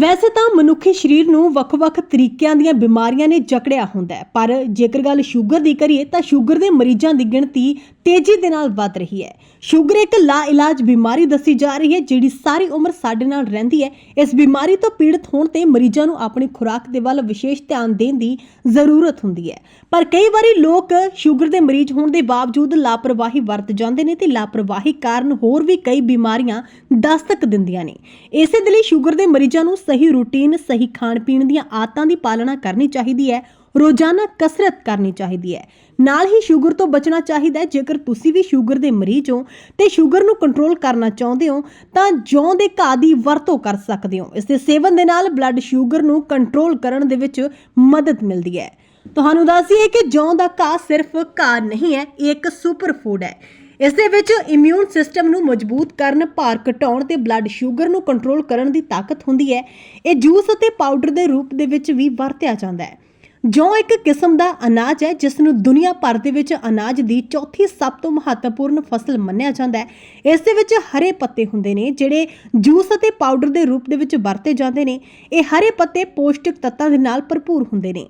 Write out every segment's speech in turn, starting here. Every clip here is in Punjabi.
ਵੈਸੇ ਤਾਂ ਮਨੁੱਖੀ ਸਰੀਰ ਨੂੰ ਵੱਖ-ਵੱਖ ਤਰੀਕਿਆਂ ਦੀਆਂ ਬਿਮਾਰੀਆਂ ਨੇ ਜਕੜਿਆ ਹੁੰਦਾ ਹੈ, ਪਰ ਜੇਕਰ ਗੱਲ ਸ਼ੂਗਰ ਦੀ ਕਰੀਏ ਤਾਂ ਸ਼ੂਗਰ ਦੇ ਮਰੀਜ਼ਾਂ ਦੀ ਗਿਣਤੀ ਤੇਜ਼ੀ ਦੇ ਨਾਲ ਵੱਧ ਰਹੀ ਹੈ। ਸ਼ੂਗਰ ਇੱਕ ਲਾ ਇਲਾਜ ਬਿਮਾਰੀ ਦੱਸੀ ਜਾ ਰਹੀ ਹੈ, ਜਿਹੜੀ ਸਾਰੀ ਉਮਰ ਸਾਡੇ ਨਾਲ ਰਹਿੰਦੀ ਹੈ। ਇਸ ਬਿਮਾਰੀ ਤੋਂ ਪੀੜਤ ਹੋਣ ਤੇ ਮਰੀਜ਼ਾਂ ਨੂੰ ਆਪਣੀ ਖੁਰਾਕ ਦੇ ਵੱਲ ਵਿਸ਼ੇਸ਼ ਧਿਆਨ ਦੇਣ ਦੀ ਜ਼ਰੂਰਤ ਹੁੰਦੀ ਹੈ। ਪਰ ਕਈ ਵਾਰੀ ਲੋਕ ਸ਼ੂਗਰ ਦੇ ਮਰੀਜ਼ ਹੋਣ ਦੇ ਬਾਵਜੂਦ ਲਾਪਰਵਾਹੀ ਵਰਤ ਜਾਂਦੇ ਨੇ ਤੇ ਲਾਪਰਵਾਹੀ ਕਾਰਨ ਹੋਰ ਵੀ ਕਈ ਬਿਮਾਰੀਆਂ ਦਸਤਕ ਦਿੰਦੀਆਂ ਨੇ। ਇਸੇ ਦੇ ਲਈ ਸ਼ੂਗਰ ਦੇ ਮਰੀਜ਼ਾਂ ਨੂੰ ਸਹੀ ਰੂਟੀਨ ਸਹੀ ਖਾਣ ਪੀਣ ਦੀਆਂ ਆਦਤਾਂ ਦੀ ਪਾਲਣਾ ਕਰਨੀ ਚਾਹੀਦੀ ਹੈ, ਰੋਜ਼ਾਨਾ ਕਸਰਤ ਕਰਨੀ ਚਾਹੀਦੀ ਹੈ। ਨਾਲ ਹੀ ਸ਼ੂਗਰ ਤੋਂ ਬਚਣਾ ਚਾਹੀਦਾ ਹੈ, ਜੇਕਰ ਤੁਸੀਂ ਵੀ ਸ਼ੂਗਰ ਦੇ ਮਰੀਜ਼ ਹੋ ਤੇ ਸ਼ੂਗਰ ਨੂੰ ਕੰਟਰੋਲ ਕਰਨਾ ਚਾਹੁੰਦੇ ਹੋ, ਤਾਂ ਜੌਂ ਦੇ ਘਾਹ ਦੀ ਵਰਤੋਂ ਕਰ ਸਕਦੇ ਹੋ। ਇਸ ਦੇ ਸੇਵਨ ਦੇ ਨਾਲ ਬਲੱਡ ਸ਼ੂਗਰ ਨੂੰ ਕੰਟਰੋਲ ਕਰਨ ਦੇ ਵਿੱਚ ਮਦਦ ਮਿਲਦੀ ਹੈ। ਤੁਹਾਨੂੰ ਦੱਸੀਏ ਕਿ ਜੌਂ ਦਾ ਘਾਹ ਸਿਰਫ ਘਾਹ ਨਹੀਂ ਹੈ, ਇਹ ਇੱਕ ਸੁਪਰ ਫੂਡ ਹੈ। ਇਸ ਦੇ ਵਿੱਚ ਇਮਿਊਨ ਸਿਸਟਮ ਨੂੰ ਮਜ਼ਬੂਤ ਕਰਨ, ਭਾਰ ਘਟਾਉਣ ਤੇ ਬਲੱਡ ਸ਼ੂਗਰ ਨੂੰ ਕੰਟਰੋਲ ਕਰਨ ਦੀ ਤਾਕਤ ਹੁੰਦੀ ਹੈ। ਇਹ ਜੂਸ ਅਤੇ ਪਾਊਡਰ ਦੇ ਰੂਪ ਦੇ ਵਿੱਚ ਵੀ ਵਰਤਿਆ ਜਾਂਦਾ ਹੈ। ਜੌਂ ਇੱਕ ਕਿਸਮ ਦਾ ਅਨਾਜ ਹੈ, ਜਿਸ ਨੂੰ ਦੁਨੀਆ ਭਰ ਦੇ ਵਿੱਚ ਅਨਾਜ ਦੀ ਚੌਥੀ ਸਭ ਤੋਂ ਮਹੱਤਵਪੂਰਨ ਫਸਲ ਮੰਨਿਆ ਜਾਂਦਾ ਹੈ। ਇਸ ਦੇ ਵਿੱਚ ਹਰੇ ਪੱਤੇ ਹੁੰਦੇ ਨੇ, ਜਿਹੜੇ ਜੂਸ ਅਤੇ ਪਾਊਡਰ ਦੇ ਰੂਪ ਦੇ ਵਿੱਚ ਵਰਤੇ ਜਾਂਦੇ ਨੇ। ਇਹ ਹਰੇ ਪੱਤੇ ਪੌਸ਼ਟਿਕ ਤੱਤਾਂ ਦੇ ਨਾਲ ਭਰਪੂਰ ਹੁੰਦੇ ਨੇ।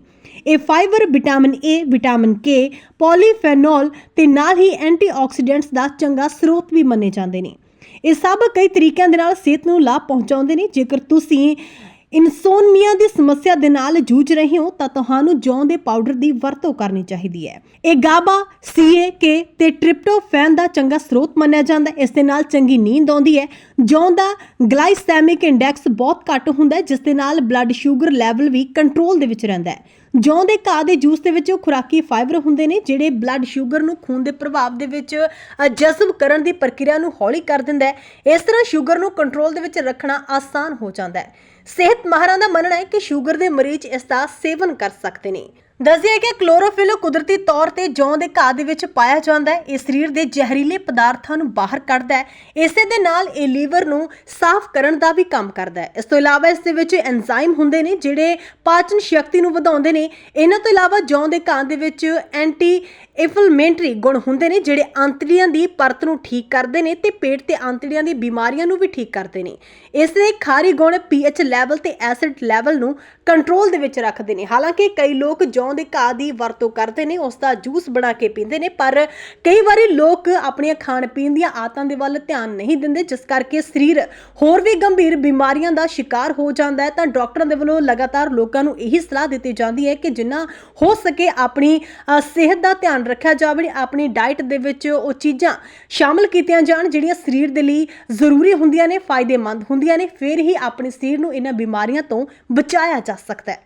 ਇਹ fibre vitamin A vitamin K polyphenol ਤੇ ਨਾਲ ਹੀ ਐਂਟੀਆਕਸੀਡੈਂਟਸ ਦਾ ਚੰਗਾ ਸਰੋਤ ਵੀ ਮੰਨੇ ਜਾਂਦੇ ਨੇ। ਇਹ ਸਭ ਕਈ ਤਰੀਕਿਆਂ ਦੇ ਨਾਲ ਸਿਹਤ ਨੂੰ ਲਾਭ ਪਹੁੰਚਾਉਂਦੇ ਨੇ। ਜੇਕਰ ਤੁਸੀਂ ਇਨਸੋਮਨੀਆ ਦੀ ਸਮੱਸਿਆ ਦੇ ਨਾਲ ਜੂਝ ਰਹੇ ਹੋ ਤਾਂ ਤੁਹਾਨੂੰ ਜੌਂ ਦੇ ਪਾਊਡਰ ਦੀ ਵਰਤੋਂ ਕਰਨੀ ਚਾਹੀਦੀ ਹੈ। ਇਹ ਗਾਬਾ ਸੀਏ ਕੇ ਤੇ ਟ੍ਰਿਪਟੋਫੈਨ ਦਾ ਚੰਗਾ ਸਰੋਤ ਮੰਨਿਆ ਜਾਂਦਾ। ਇਸ ਦੇ ਨਾਲ ਚੰਗੀ ਨੀਂਦ ਆਉਂਦੀ ਹੈ। ਜੌਂ ਦਾ ਗਲਾਈਸੈਮਿਕ ਇੰਡੈਕਸ ਬਹੁਤ ਘੱਟ ਹੁੰਦਾ ਹੈ, ਜਿਸ ਦੇ ਨਾਲ ਬਲੱਡ ਸ਼ੂਗਰ ਲੈਵਲ ਵੀ ਕੰਟਰੋਲ ਦੇ ਵਿੱਚ ਰਹਿੰਦਾ ਹੈ। ਜੌਂ ਦੇ ਘਾਹ ਦੇ ਜੂਸ ਦੇ ਵਿੱਚ ਖੁਰਾਕੀ ਫਾਈਬਰ ਹੁੰਦੇ ਨੇ, ਜਿਹੜੇ ਬਲੱਡ ਸ਼ੂਗਰ ਨੂੰ ਖੂਨ ਦੇ ਪ੍ਰਭਾਵ ਦੇ ਵਿੱਚ ਜਜ਼ਬ ਕਰਨ ਦੀ ਪ੍ਰਕਿਰਿਆ ਨੂੰ ਹੌਲੀ ਕਰ ਦਿੰਦਾ ਹੈ। ਇਸ ਤਰ੍ਹਾਂ ਸ਼ੂਗਰ ਨੂੰ ਕੰਟਰੋਲ ਦੇ ਵਿੱਚ ਰੱਖਣਾ ਆਸਾਨ ਹੋ ਜਾਂਦਾ ਹੈ। ਸਿਹਤ ਮਾਹਰਾਂ ਦਾ ਮੰਨਣਾ ਹੈ ਕਿ ਸ਼ੂਗਰ ਦੇ ਮਰੀਜ਼ ਇਸ ਦਾ ਸੇਵਨ ਕਰ ਸਕਦੇ ਨੇ। ਦੱਸਦੇ ਕਿ ਕਲੋਰੋਫਿਲ ਕੁਦਰਤੀ ਤੌਰ ਤੇ ਜੌਂ ਦੇ ਘਾਹ ਦੇ ਵਿੱਚ ਪਾਇਆ ਜਾਂਦਾ ਹੈ। ਇਹ ਸਰੀਰ ਦੇ ਜ਼ਹਿਰੀਲੇ ਪਦਾਰਥਾਂ ਨੂੰ ਬਾਹਰ ਕੱਢਦਾ ਹੈ। ਇਸੇ ਦੇ ਨਾਲ ਇਹ ਲੀਵਰ ਨੂੰ ਸਾਫ਼ ਕਰਨ ਦਾ ਵੀ ਕੰਮ ਕਰਦਾ ਹੈ। ਇਸ ਤੋਂ ਇਲਾਵਾ ਇਸ ਦੇ ਵਿੱਚ ਐਂਜ਼ਾਈਮ ਹੁੰਦੇ ਨੇ, ਜਿਹੜੇ ਪਾਚਨ ਸ਼ਕਤੀ ਨੂੰ ਵਧਾਉਂਦੇ ਨੇ। ਇਹਨਾਂ ਤੋਂ ਇਲਾਵਾ ਜੌਂ ਦੇ ਘਾਹ ਦੇ ਵਿੱਚ ਐਂਟੀ ਇਨਫਲੇਮੇਟਰੀ ਗੁਣ ਹੁੰਦੇ ਨੇ, ਜਿਹੜੇ ਆਂਤੜੀਆਂ ਦੀ ਪਰਤ ਨੂੰ ਠੀਕ ਕਰਦੇ ਨੇ ਤੇ ਪੇਟ ਤੇ ਆਂਤੜੀਆਂ ਦੀ ਬਿਮਾਰੀਆਂ ਨੂੰ ਵੀ ਠੀਕ ਕਰਦੇ ਨੇ। ਇਸ ਦੇ ਖਾਰੀ ਗੁਣ ਪੀਐਚ ਲੈਵਲ ਤੇ ਐਸਿਡ ਲੈਵਲ ਨੂੰ ਕੰਟਰੋਲ ਦੇ ਵਿੱਚ ਰੱਖਦੇ ਨੇ। ਹਾਲਾਂਕਿ ਕਈ ਲੋਕ ਜੌਂ ਦੇ ਘਾਹ ਦੀ ਵਰਤੋਂ ਕਰਦੇ ਨੇ, ਉਸ ਦਾ ਜੂਸ ਬਣਾ ਕੇ ਪੀਂਦੇ ਨੇ, ਪਰ ਕਈ ਵਾਰੀ ਲੋਕ ਆਪਣੀਆਂ ਖਾਣ ਪੀਣ ਦੀਆਂ ਆਦਤਾਂ ਦੇ ਵੱਲ ਧਿਆਨ ਨਹੀਂ ਦਿੰਦੇ, ਜਿਸ ਕਰਕੇ ਸਰੀਰ ਹੋਰ ਵੀ ਗੰਭੀਰ ਬਿਮਾਰੀਆਂ ਦਾ ਸ਼ਿਕਾਰ ਹੋ ਜਾਂਦਾ ਹੈ। ਤਾਂ ਡਾਕਟਰਾਂ ਦੇ ਵੱਲੋਂ ਲਗਾਤਾਰ ਲੋਕਾਂ ਨੂੰ ਇਹੀ ਸਲਾਹ ਦਿੱਤੀ ਜਾਂਦੀ ਹੈ ਕਿ ਜਿੰਨਾ ਹੋ ਸਕੇ ਆਪਣੀ ਸਿਹਤ ਦਾ ਧਿਆਨ ਰੱਖਿਆ ਜਾਵੇ, ਆਪਣੀ ਡਾਈਟ ਦੇ ਵਿੱਚ ਉਹ ਚੀਜ਼ਾਂ ਸ਼ਾਮਲ ਕੀਤੀਆਂ ਜਾਣ, ਜਿਹੜੀਆਂ ਸਰੀਰ ਦੇ ਲਈ ਜ਼ਰੂਰੀ ਹੁੰਦੀਆਂ ਨੇ, ਫਾਇਦੇਮੰਦ ਹੁੰਦੀਆਂ ਨੇ, ਫਿਰ ਹੀ ਆਪਣੇ ਸਰੀਰ ਨੂੰ ਇਹਨਾਂ ਬਿਮਾਰੀਆਂ ਤੋਂ ਬਚਾਇਆ ਜਾ ਸਕਦਾ ਹੈ।